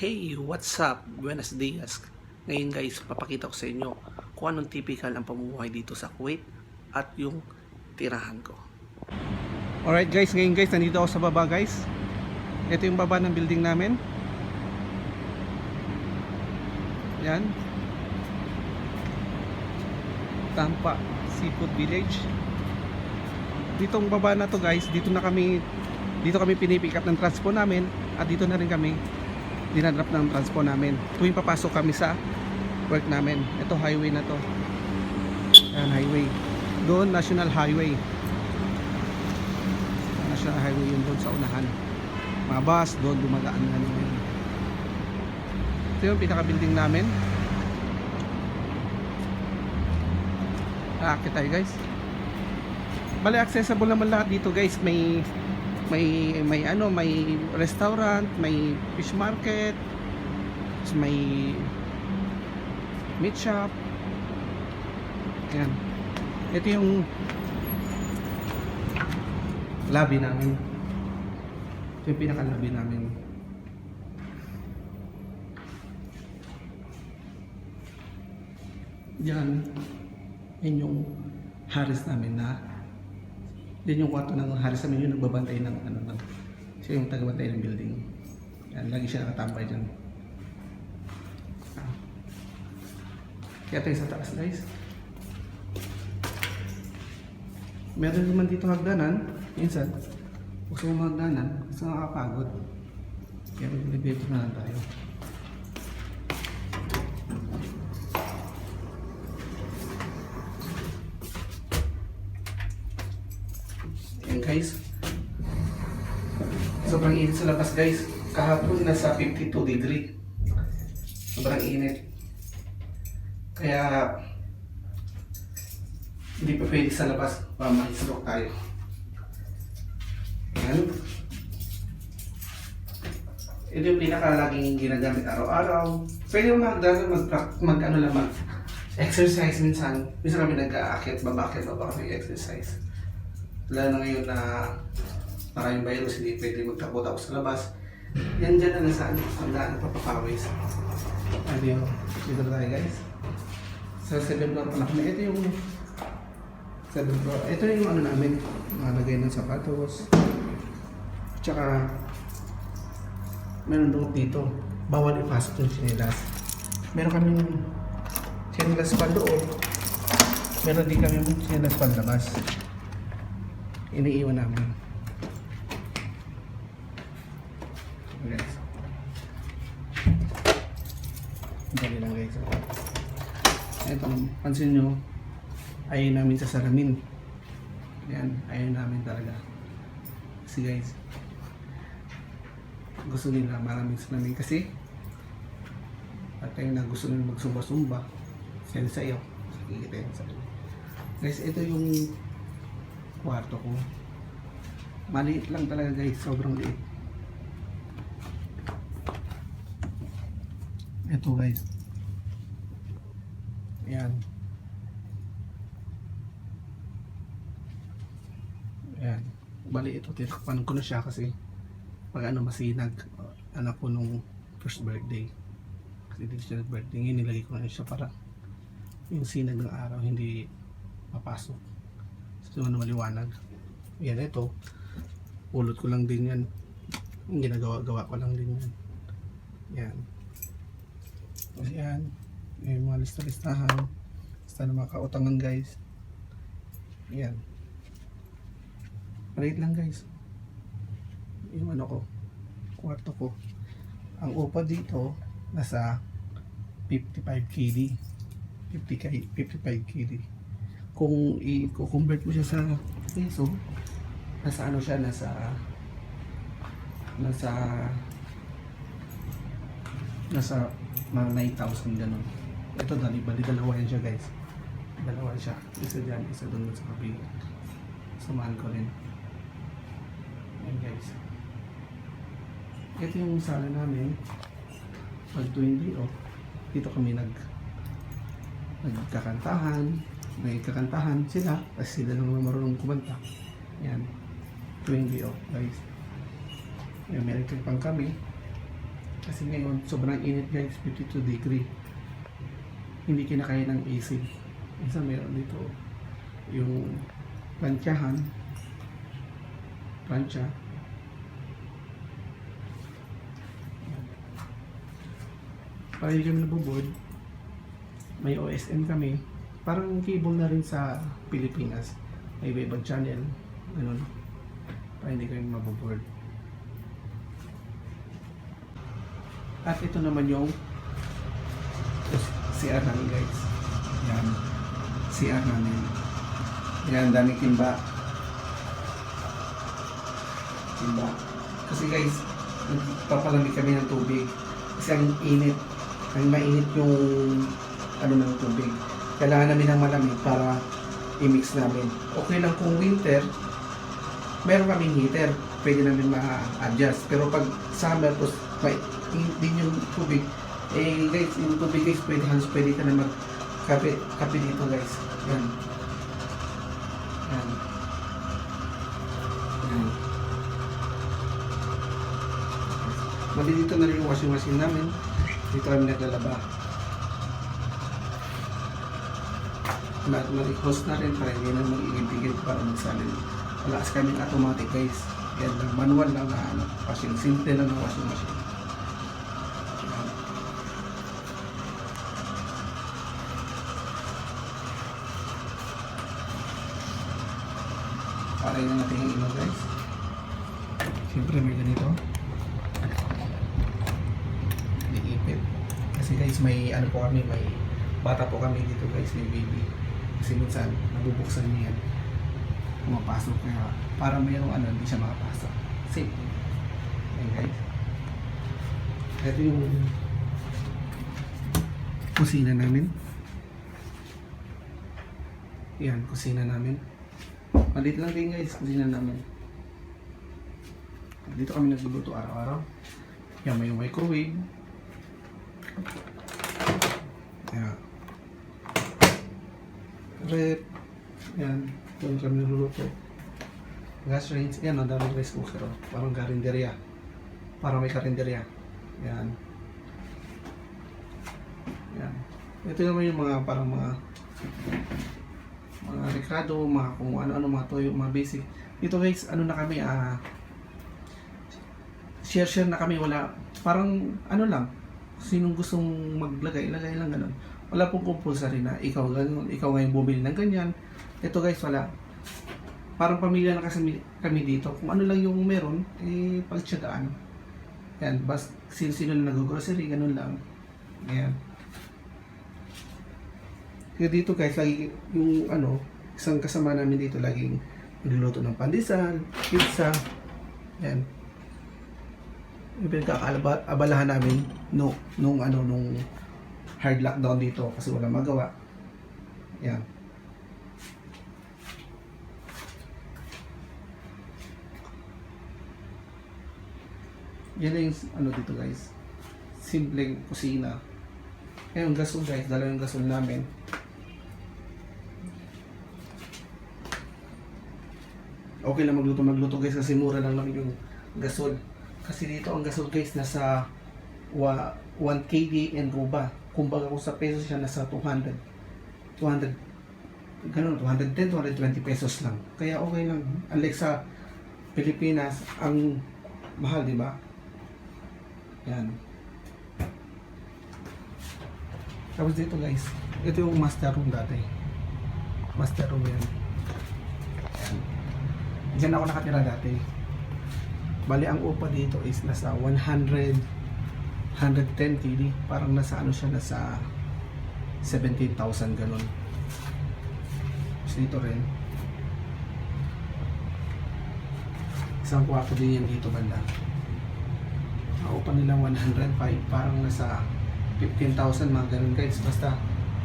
Hey, what's up? Buenos dias. Ngayon guys, papakita ko sa inyo kung anong typical ang pamumuhay dito sa Kuwait at yung tirahan ko. Alright guys, ngayon guys, nandito ako sa baba guys. Ito yung baba ng building namin. Yan. Tampa Seafood Village. Ditong baba na to guys, dito na kami dito kami pinipick up ng transpo namin at dito na rin kami dinadrop ng transpo namin. Tuwing papasok kami sa work namin ito highway na to. Yan highway. Doon national highway. National highway yun doon sa unahan. Mga bus doon dumagaan na namin ito yung pinaka building namin. Aakit tayo guys. Bali accessible naman lahat dito guys. May may may ano may restaurant may fish market may meat shop. Yan ito yung lobby namin. Ito yung pinaka lobby namin. Yan. Yan yung haris namin na yan yung kwarto ng haris namin yung nagbabantay ng ano ng siya yung tagabantay ng building. Yan, lagi siya nakatambay dyan. Kaya tayo sa taas guys. Meron naman dito hagdanan. Minsan, gusto mo hagdanan, gusto nakakapagod. Kaya mag-elevator na lang tayo. Yan guys. Init sa labas guys. Kahapon nasa 52 degree. Sobrang init. Kaya hindi pa pwede sa labas. Mamahisrok tayo. Yan. Ito yung pinaka laging ginagamit araw-araw. Pwede mo magdala mag, mag ano lang mag exercise minsan. Minsan kami nag-aakit, babakit, baba kami exercise. Lalo na ngayon na maraming virus, hindi pwede magtakbo-takbo sa labas. Yan dyan na nasa ano, ang daan na papapawis. Ano yun? Dito na tayo guys. Sa 7 floor pa na. Ito yung 7 floor. Ito yung ano namin. Nakalagay ng sapatos. Tsaka meron doon dito. Bawal ipasok yung chinelas. Meron kami chinelas pa loob. Meron din kami chinelas pa labas iniiwan namin. Guys. Dali lang guys. Ito, pansin nyo, ayaw namin sa salamin. Yan, ayaw namin talaga. Kasi guys, gusto nila maraming salamin kasi at tayo na gusto nila magsumba-sumba. Send sa iyo. Nakikita yun sa Guys, ito yung kwarto ko. Maliit lang talaga guys, sobrang liit. Ito guys. Ayan. Bali ito, tinakpan ko na siya kasi pag ano masinag, uh, anak ko nung first birthday. Kasi dito siya birthday, ngayon nilagay ko na siya para yung sinag ng araw hindi papasok. So, ano maliwanag. Yan, ito. Pulot ko lang din yan. Ginagawa-gawa ko lang din yan. Yan. Tapos yan. Yung mga lista-listahan. Basta na mga kautangan guys. Yan. Maliit lang guys. Yung ano ko. Kwarto ko. Ang upa dito, nasa 55 KD. 50 k 55 KD kung i-convert mo siya sa peso, nasa ano siya, nasa nasa nasa mga 9,000 ganun. Ito dali, bali dalawa yan siya guys. Dalawa siya. Isa dyan, isa doon sa kabila. Samahan ko rin. Yan guys. Ito yung sala namin. Pag tuwing day off, dito kami nag nagkakantahan, may kakantahan sila kasi sila lang marunong kumanta yan tuwing day off guys yan may electric pan kami Kasi ngayon, sobrang init guys, 52 degree. Hindi kinakaya ng AC. Minsan meron dito yung plantsahan. Plancha. Para hindi kami nabuboard, may OSM kami. Parang cable na rin sa Pilipinas. May iba-ibang channel. Ganun. Para hindi kami mabuboard. At ito naman yung CR namin guys. Yan. CR namin. Yan, daming timba. Timba. Kasi guys, papalamig kami ng tubig. Kasi ang init. Ang mainit yung ano ng tubig. Kailangan namin ng malamig para i-mix namin. Okay lang kung winter, meron kaming heater. Pwede namin ma-adjust. Pero pag summer, tapos may din yung tubig, eh guys, yung tubig guys, pwede hands, pwede ka na mag kape, kape dito guys. Yan. Yan. Yan. Mali dito na rin yung washing machine namin. Dito kami naglalaba. Mag-host na rin para hindi na mag-iibigin para magsalin. Wala kasi kami automatic guys. Yan lang, manual lang na ano, washing. Simple lang na washing machine. Yan. Paray na natin yung ilaw guys. Siyempre may ganito. May ipit. Kasi guys may ano po kami, may bata po kami dito guys, may baby. Kasi minsan nabubuksan niya yan. Pumapasok kaya para mayroong ano, hindi siya makapasok. Safe. Ayan guys. Ito yung kusina namin. Yan, kusina namin. Malit lang din guys, kusina namin. Dito kami nagluluto araw-araw. Yan, may microwave. Rep. Yan, doon kami nagluluto. Gas range. Yan, ang daming rice cooker. Oh. Parang karinderya. Parang may karinderya. Yan. Yan. Ito naman yung mga parang mga mga Ricardo, mga kung ano-ano, mga toyo, mga basic. Dito guys, ano na kami, ah, share-share na kami, wala, parang, ano lang, sinong gustong maglagay, ilagay lang ganun. Wala pong compulsory na, ikaw ganun, ikaw ngayon bumili ng ganyan. Ito guys, wala. Parang pamilya na kasi kami dito. Kung ano lang yung meron, eh, pagtsagaan. Yan, bas, sino-sino na nag-grocery, ganun lang. Yan. Kaya dito guys, lagi yung ano, isang kasama namin dito laging nagluluto ng pandesal, pizza, yan. Yung pinagkakaabalahan namin no, nung ano, nung hard lockdown dito kasi wala magawa. Yan. Yan yung ano dito guys. Simpleng kusina. Eh, yung gasol guys, dalawa gasol namin. Okay lang magluto magluto guys kasi mura lang naman yung gasol. Kasi dito ang gasol guys nasa wa, 1 KD and ruba. Kumbaga kung sa pesos siya nasa 200. 200 ganun, 210, 220 pesos lang. Kaya okay lang. Unlike sa Pilipinas, ang mahal, di ba? Yan. Tapos dito guys, ito yung master room dati. Master room yan. Yan. Diyan ako nakatira dati. Bali, ang upa dito is nasa 100, 110 KD. Parang nasa ano siya, nasa 17,000 ganun. Tapos dito rin. Isang kwarto din yan dito banda. Ang upa nila 105, parang nasa 15,000 mga ganun guys. Basta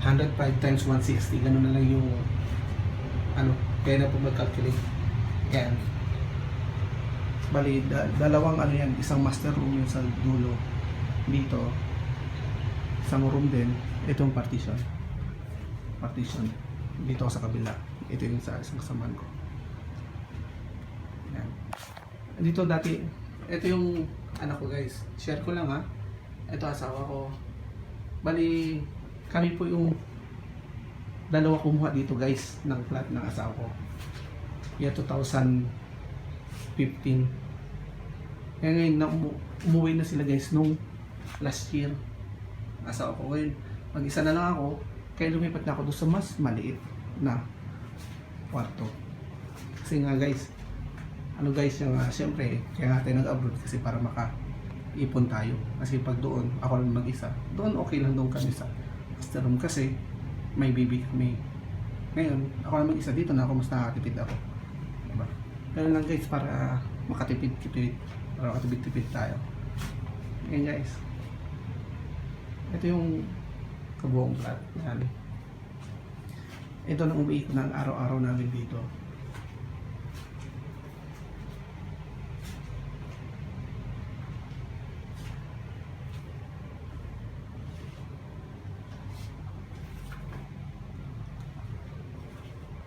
105 times 160, ganun na lang yung ano, kaya na po mag-calculate. Yan. Bali, da- dalawang ano yan, isang master room yung sa dulo. Dito, isang room din, itong partition. Partition. Dito sa kabila. Ito yung sa isang kasamaan ko. Yan. Dito dati, ito yung anak ko guys. Share ko lang ha. Ito asawa ko. Bali, kami po yung dalawa kumuha dito guys ng flat ng asawa ko. Year 2015. Kaya ngayon, na umu- umuwi na sila guys nung last year. Asawa ko ngayon. Mag-isa na lang ako. Kaya lumipat na ako doon sa mas maliit na kwarto. Kasi nga guys, ano guys, yung uh, siyempre, kaya nga tayo nag-abroad kasi para maka-ipon tayo. Kasi pag doon, ako lang mag-isa, doon okay lang doon kami sa master room kasi may baby kami. Ngayon, ako lang mag-isa dito na ako mas nakakatipid ako. Diba? Ganun lang guys, para makatipid-tipid, para makatipid-tipid tayo. Ngayon guys, ito yung kabuong plot. Yan. Ito uwi ko ng araw-araw namin dito.